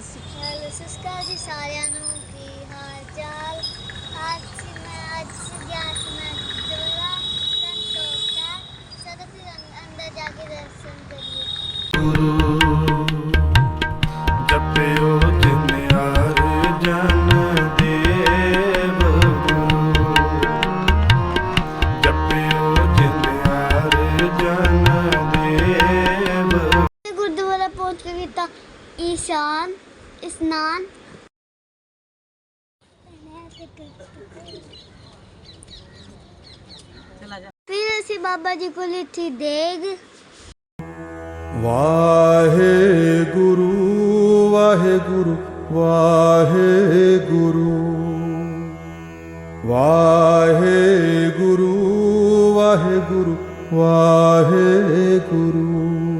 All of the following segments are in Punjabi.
ਸਤਿ ਸ਼੍ਰੀ ਹੈਲੋ ਸਸਕਾਰ ਜੀ ਸਾਰਿਆਂ ਨੂੰ ਕੀ ਹਾਲ ਚਾਲ ਅੱਜ ਮੈਂ ਅੱਜ ਗਿਆ ਸੀ ਮੈਂ ਦੁਆਰਾ ਸੰਤੋਖ ਸਾਹਿਬ ਸਦਾ ਫਿਰ ਅੰਦਰ ਜਾ ਕੇ ਦਰਸ਼ਨ ਕਰੀਏ ਜਪਿਓ ਜਿਨ ਜਨ ਦੇਵ ਗੁਰੂ। ਜਪਿਓ ਜਿਨ ਜਨ ਦੇਵ ਗੁਰਦੁਆਰਾ ਪਹੁੰਚ ਕੇ ਕੀਤਾ ਈਸ਼ਾਨ स्नान फिर असी बाबा जी को लिखी देग वाहे गुरु वाहे गुरु वाहे गुरु वाहे गुरु वाहे गुरु वाहे गुरु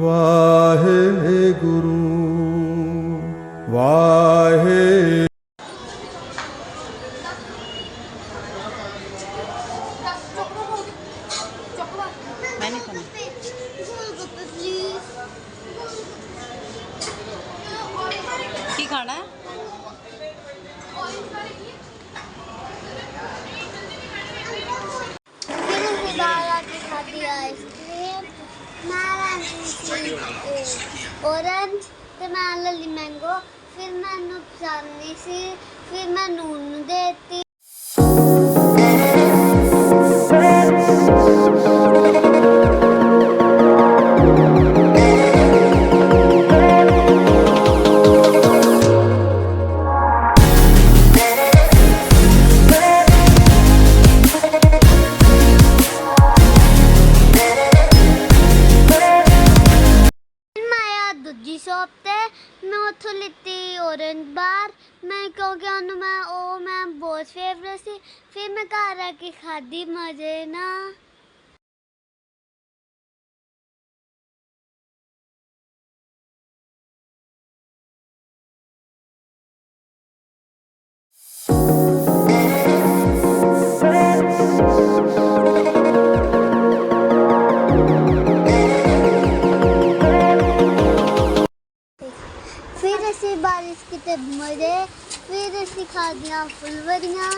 ਵਾਹਿਗੁਰੂ ਵਾਹਿ ਮੈਂ ਕੀ ਖਾਣਾ ਹੈ? Ο Ραν, θεμέλαια λιμέντο, θεμέλαια λιμέντο, θεμέλαια λιμέντο, θεμέλαια λιμέντο, θεμέλαια. ਆਇਆ ਸ਼ਾਪ ਤੇ ਮੈਂ ਉੱਥੋਂ ਲਿੱਤੀ ਔਰੰਜ ਬਾਰ। ਮੈਂ ਕਿਉਂਕਿ ਉਹਨੂੰ ਮੈਂ, ਉਹ ਮੈਂ ਬਹੁਤ ਫੇਵਰੇਟ ਸੀ। ਫਿਰ ਮੈਂ ਘਰ ਆ ਕੇ ਖਾਧੀ, ਮਜ਼ੇ ਨਾਲ। ਫਿਰ ਅਸੀਂ ਬਾਰਿਸ਼ ਕਿਤੇ ਮਜ਼ੇ ਫਿਰ ਅਸੀਂ ਖਾਧੀਆਂ ਫੁਲਵਰੀਆਂ